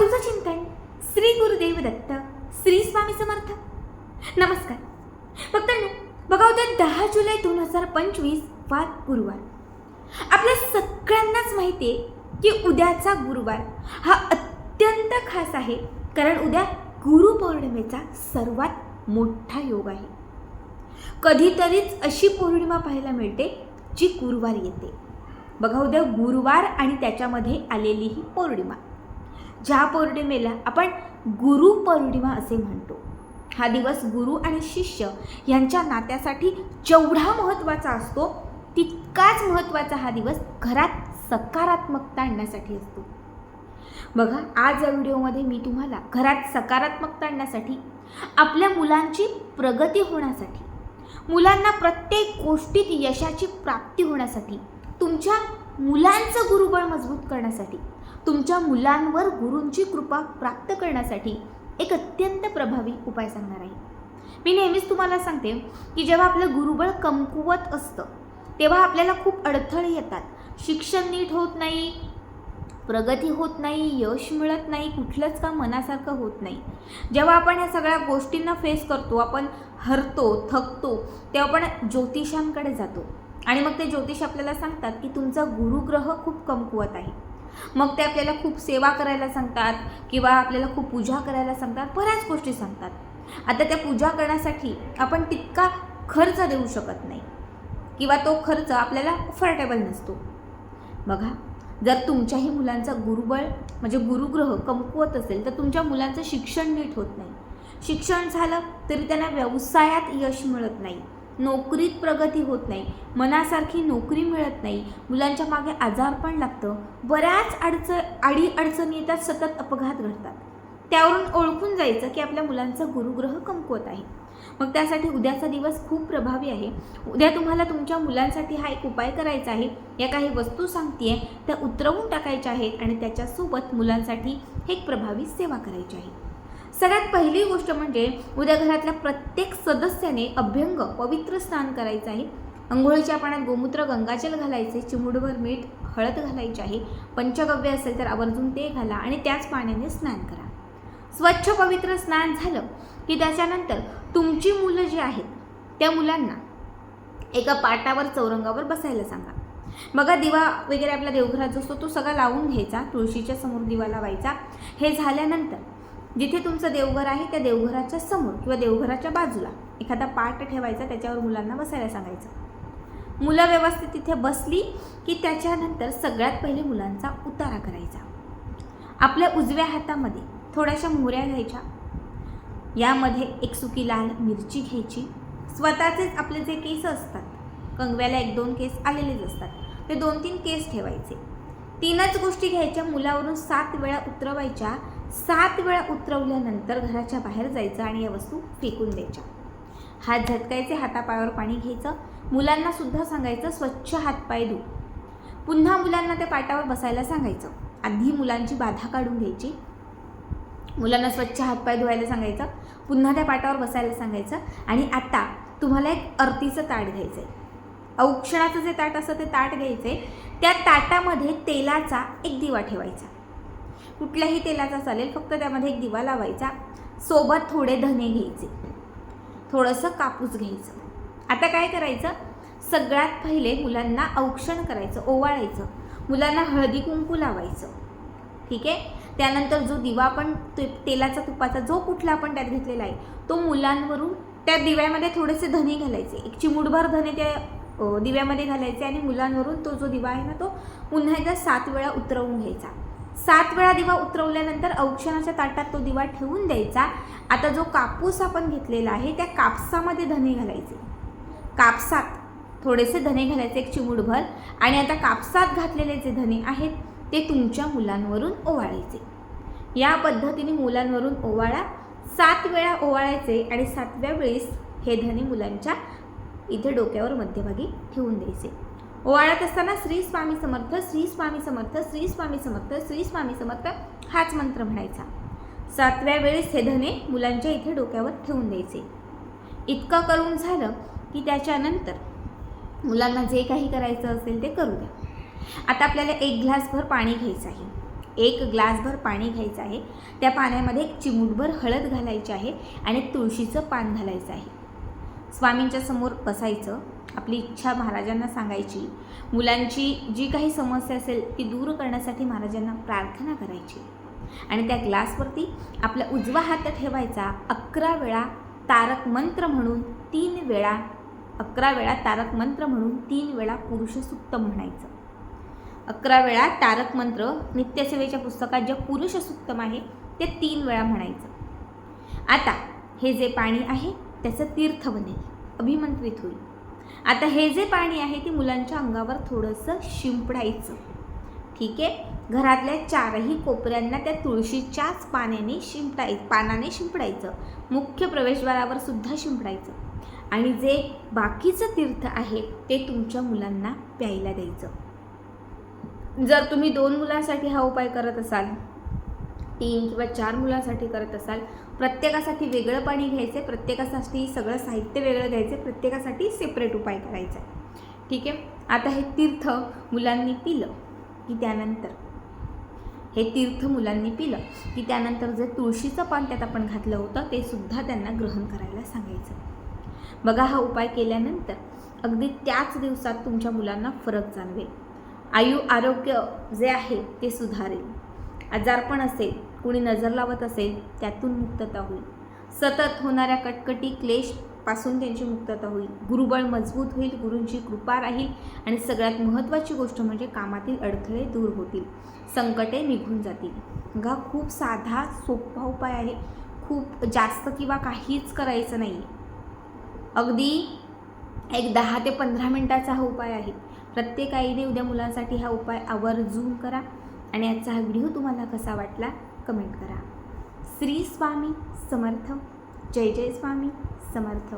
तुझं चिंतन श्री गुरुदेव दत्त श्री स्वामी समर्थ. नमस्कार. फक्त बघा उद्या दहा जुलै दोन हजार पंचवीस वाद गुरुवार. आपल्या सगळ्यांनाच माहिती आहे की उद्याचा गुरुवार हा अत्यंत खास आहे कारण उद्या गुरुपौर्णिमेचा सर्वात मोठा योग आहे. कधीतरीच अशी पौर्णिमा पाहायला मिळते जी गुरुवार येते. बघा उद्या गुरुवार आणि त्याच्यामध्ये आलेली ही पौर्णिमा. ज्या पौर्णिमेला आपण गुरुपौर्णिमा असे म्हणतो हा दिवस गुरु आणि शिष्य यांच्या नात्यासाठी जेवढा महत्त्वाचा असतो तितकाच महत्त्वाचा हा दिवस घरात सकारात्मकता आणण्यासाठी असतो. बघा आज या व्हिडिओमध्ये मी तुम्हाला घरात सकारात्मकता आणण्यासाठी आपल्या मुलांची प्रगती होण्यासाठी मुलांना प्रत्येक गोष्टीत यशाची प्राप्ती होण्यासाठी तुमच्या मुलांचं गुरुबळ मजबूत करण्यासाठी तुमच्या मुलांवर गुरूंची कृपा प्राप्त करण्यासाठी एक अत्यंत प्रभावी उपाय सांगणार आहे. मी नेहमीच तुम्हाला सांगते की जेव्हा आपलं गुरुबळ कमकुवत असतं तेव्हा आपल्याला खूप अडथळे येतात. शिक्षण नीट होत नाही प्रगती होत नाही यश मिळत नाही कुठलंच काम मनासारखं होत नाही. जेव्हा आपण ह्या सगळ्या गोष्टींना फेस करतो आपण हरतो थकतो तेव्हा आपण ज्योतिषांकडे जातो. आणि मग ते ज्योतिष आपल्याला सांगतात की तुमचा गुरुग्रह खूप कमकुवत आहे. मग ते आपल्याला खूप सेवा करायला सांगतात किंवा आपल्याला खूप पूजा करायला सांगतात बऱ्याच गोष्टी सांगतात. आता त्या पूजा करण्यासाठी आपण तितका खर्च देऊ शकत नाही किंवा तो खर्च आपल्याला अफोर्डेबल नसतो. बघा जर तुमच्याही मुलांचा गुरुबळ म्हणजे गुरुग्रह कमकुवत असेल तर तुमच्या मुलांचं शिक्षण नीट होत नाही. शिक्षण झालं तरी त्यांना व्यवसायात यश मिळत नाही. नोकरीत प्रगती होत नाही. मनासारखी नोकरी मिळत नाही. मुलांच्या मागे आजार पण लागतं. बऱ्याच अडचण आडी अडचणी येतात सतत अपघात घडतात. त्यावरून ओळखून जायचं की आपल्या मुलांचं गुरुग्रह कमकुवत आहे. मग त्यासाठी उद्याचा दिवस खूप प्रभावी आहे. उद्या तुम्हाला तुमच्या मुलांसाठी हा एक उपाय करायचा आहे. या काही वस्तू सांगते त्या उतरवून टाकायच्या आहेत आणि त्याच्यासोबत मुलांसाठी एक प्रभावी सेवा करायची आहे. सगळ्यात पहिली गोष्ट म्हणजे उद्या घरातल्या प्रत्येक सदस्याने अभ्यंग पवित्र स्नान करायचं आहे. अंघोळीच्या पाण्यात गोमूत्र गंगाजल घालायचे चिमुडभर मीठ हळद घालायची आहे. पंचगव्य असेल तर आवर्जून ते घाला आणि त्याच पाण्याने स्नान करा. स्वच्छ पवित्र स्नान झालं की त्याच्यानंतर तुमची मुलं जी आहेत त्या मुलांना एका पाटावर चौरंगावर बसायला सांगा. बघा दिवा वगैरे आपल्या देवघरात जो असतो तो सगळा लावून घ्यायचा तुळशीच्या समोर दिवा लावायचा. हे झाल्यानंतर जिथे तुमचं देवघर आहे त्या देवघराच्या समोर किंवा देवघराच्या बाजूला एखादा पाट ठेवायचा त्याच्यावर मुलांना बसायला सांगायचं. मुलं व्यवस्थित तिथे बसली की त्याच्यानंतर सगळ्यात पहिले मुलांचा उतारा करायचा. आपल्या उजव्या हातामध्ये थोड्याशा मोहऱ्या घ्यायच्या. यामध्ये एक सुकी लाल मिरची घ्यायची. स्वतःचेच आपले जे केस असतात कंगव्याला एक दोन केस आलेलेच असतात ते दोन तीन केस ठेवायचे. तीनच गोष्टी घ्यायच्या मुलावरून सात वेळा उतरवायच्या सात वेळा उतरवल्यानंतर घराच्या बाहेर जायचं आणि या वस्तू फेकून द्यायच्या. हात झटकायचे हातापायावर पाणी घ्यायचं मुलांना सुद्धा सांगायचं स्वच्छ हातपाय धु. पुन्हा मुलांना त्या पाटावर बसायला सांगायचं. आधी मुलांची बाधा काढून घ्यायची. मुलांना स्वच्छ हातपाय धुवायला सांगायचं. पुन्हा त्या पाटावर बसायला सांगायचं. आणि आता तुम्हाला एक अर्तीचं ताट घ्यायचं आहे औक्षणाचं जे ताट असतं ते ताट घ्यायचं आहे त्या ताटामध्ये तेलाचा एक दिवा ठेवायचा. कुठल्याही तेलाचा चालेल फक्त त्यामध्ये एक दिवा लावायचा. सोबत थोडे धने घ्यायचे. थोडंसं कापूस घ्यायचं. आता काय करायचं? सगळ्यात पहिले मुलांना औक्षण करायचं ओवाळायचं. मुलांना हळदी कुंकू लावायचं. ठीक आहे? त्यानंतर जो दिवा आपण ते तेलाचा तुपाचा जो कुठला आपण त्यात घेतलेला आहे तो मुलांवरून त्या दिव्यामध्ये थोडेसे धने घालायचे. एक चिमुडभर धने त्या दिव्यामध्ये घालायचे आणि मुलांवरून तो जो दिवा आहे ना तो पुन्हा एकदा सात वेळा उतरवून घ्यायचा. सात वेळा दिवा उतरवल्यानंतर औक्षणाच्या ताटात तो दिवा ठेवून द्यायचा. आता जो कापूस आपण घेतलेला आहे त्या कापसामध्ये धने घालायचे. कापसात थोडेसे धने घालायचे एक चिमुडभर आणि आता कापसात घातलेले जे धने आहेत ते तुमच्या मुलांवरून ओवाळायचे. या पद्धतीने मुलांवरून ओवाळा. सात वेळा ओवाळायचे आणि सातव्या वेळेस हे धने मुलांच्या इथे डोक्यावर मध्यभागी ठेवून द्यायचे. ओवाळत असताना श्री स्वामी समर्थ श्री स्वामी समर्थ श्री स्वामी समर्थ श्री स्वामी समर्थ हाच मंत्र म्हणायचा. सातव्या वेळेस हे धने मुलांच्या इथे डोक्यावर ठेवून द्यायचे. इतकं करून झालं की त्याच्यानंतर मुलांना जे काही करायचं असेल ते करू द्या. आता आपल्याला एक ग्लासभर पाणी घ्यायचं आहे. एक ग्लासभर पाणी घ्यायचं आहे. त्या पाण्यामध्ये एक चिमूटभर हळद घालायची आहे आणि तुळशीचं पान घालायचं आहे. स्वामींच्या समोर बसायचं आपली इच्छा महाराजांना सांगायची. मुलांची जी काही समस्या असेल ती दूर करण्यासाठी महाराजांना प्रार्थना करायची. आणि त्या ग्लासवरती आपला उजवा हात ठेवायचा. अकरा वेळा तारक मंत्र म्हणून तीन वेळा अकरा वेळा तारक मंत्र म्हणून तीन वेळा पुरुषसुक्त म्हणायचं. अकरा वेळा तारक मंत्र नित्यसेवेच्या पुस्तकात जे पुरुषसुक्तम आहे ते तीन वेळा म्हणायचं. आता हे जे पाणी आहे त्याचं तीर्थ बनेल अभिमंत्रित होईल. आता हे जे पाणी आहे ते मुलांच्या अंगावर थोडंसं शिंपडायचं. ठीक आहे? घरातल्या चारही कोपऱ्यांना त्या तुळशीच्याच पाण्याने शिंपडाय पानाने शिंपडायचं. मुख्य प्रवेशद्वारावर सुद्धा शिंपडायचं. आणि जे बाकीचं तीर्थ आहे ते तुमच्या मुलांना प्यायला द्यायचं. जर तुम्ही दोन मुलांसाठी हा उपाय करत असाल तीन किंवा चार मुलांसाठी करत असाल प्रत्येकासाठी वेगळं पाणी घ्यायचं आहे प्रत्येकासाठी सगळं साहित्य वेगळं घ्यायचं आहे प्रत्येकासाठी सेपरेट उपाय करायचा आहे ठीक आहे? आता हे तीर्थ मुलांनी पिलं की त्यानंतर? हे तीर्थ मुलांनी पिलं की त्यानंतर जे तुळशीचं पान त्यात आपण घातलं होतं ते सुद्धा त्यांना ग्रहण करायला सांगायचं. बघा हा उपाय केल्यानंतर अगदी त्याच दिवसात तुमच्या मुलांना फरक जाणवेल. आयु आरोग्य जे आहे ते सुधारेल. आजारपण असेल कुणी नजर लावत असेल त्यातून मुक्तता होईल. सतत होणाऱ्या कटकटी क्लेशपासून त्यांची मुक्तता होईल. गुरुबळ मजबूत होईल गुरूंची कृपा राहील आणि सगळ्यात महत्त्वाची गोष्ट म्हणजे कामातील अडथळे दूर होतील. संकटे निघून जातील. बघा खूप साधा सोपा उपाय आहे. खूप जास्त किंवा काहीच करायचं नाही. अगदी एक दहा ते पंधरा मिनटाचा हा उपाय आहे. प्रत्येक आईने उद्या मुलांसाठी हा उपाय आवर्जून करा. आणि आजचा हा व्हिडिओ तुम्हाला कसा वाटला कमेंट करा. श्री स्वामी समर्थ. जय जय स्वामी समर्थ.